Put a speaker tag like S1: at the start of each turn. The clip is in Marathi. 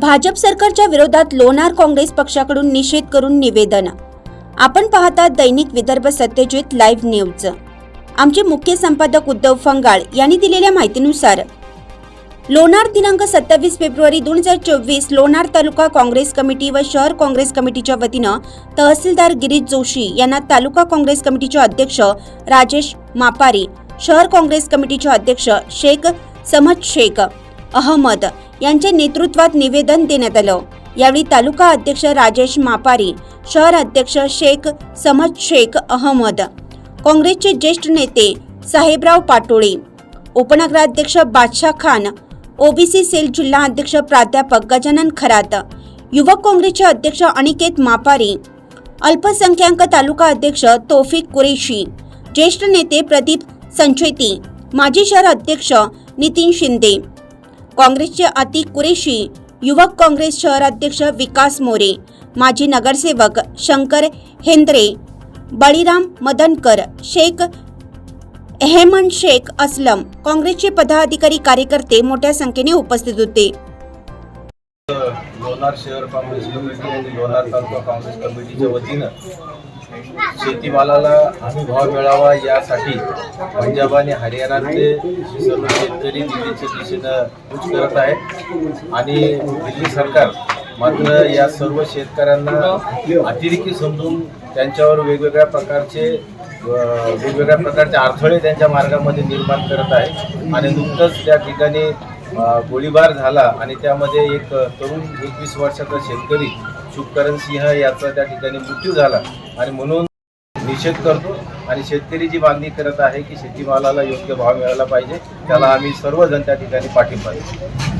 S1: भाजप सरकारच्या विरोधात लोणार काँग्रेस पक्षाकडून निषेध करून निवेदन. आपण पाहता दैनिक विदर्भ सत्यजित लाईव्ह न्यूज आमचे मुख्य संपादक उद्धव फंगाळ यांनी दिलेल्या माहितीनुसार लोणार दिनांक सत्तावीस फेब्रुवारी दोन हजार चोवीस लोणार तालुका काँग्रेस कमिटी व शहर काँग्रेस कमिटीच्या वतीनं तहसीलदार गिरीश जोशी यांना तालुका काँग्रेस कमिटीचे अध्यक्ष राजेश मापारी शहर काँग्रेस कमिटीचे अध्यक्ष शेख समद शेख अहमद यांच्या नेतृत्वात निवेदन देण्यात आलं. यावेळी तालुका अध्यक्ष राजेश मापारी शहर अध्यक्ष शेख समद शेख अहमद काँग्रेसचे ज्येष्ठ नेते साहेबराव पाटोळे उपनगराध्यक्ष बादशाह खान ओबीसी सेल जिल्हा अध्यक्ष प्राध्यापक गजानन खरात युवक काँग्रेसचे अध्यक्ष अनिकेत मापारी अल्पसंख्याक तालुका अध्यक्ष तोफिक कुरेशी ज्येष्ठ नेते प्रदीप संचेती माजी शहर अध्यक्ष नितीन शिंदे काँग्रेसचे अतिक कुरेशी युवक काँग्रेस शहराध्यक्ष विकास मोरे माजी नगरसेवक शंकर हेंद्रे बळीराम मदनकर शेख हेमन शेख असलम काँग्रेसचे पदाधिकारी कार्यकर्ते मोठ्या संख्येने उपस्थित होते.
S2: लोणार शहर काँग्रेस कमिटी आणि लोणार तालुका काँग्रेस कमिटीच्या वतीनं शेतीमालाला हमी भाव मिळावा यासाठी पंजाब आणि हरियाणातले सर्व शेतकरी दिल्लीच्या दिशेनं कूच करत आहेत. आणि दिल्ली सरकार मात्र या सर्व शेतकऱ्यांना अतिरेकी समजून त्यांच्यावर वेगवेगळ्या प्रकारचे वेगवेगळ्या प्रकारचे अडथळे त्यांच्या मार्गामध्ये निर्माण करत आहे आणि नुकतंच त्या ठिकाणी गोळीबार झाला आणि त्यामध्ये एक तरुण एकवीस वर्षाचा शेतकरी शुभकरण सिंह याचा त्या ठिकाणी मृत्यू झाला. आणि म्हणून निषेध करतो आणि शेतकरी जी मागणी करत आहे की शेतीमालाला योग्य भाव मिळाला पाहिजे त्याला आम्ही सर्वजण त्या ठिकाणी पाठिंबा देतो.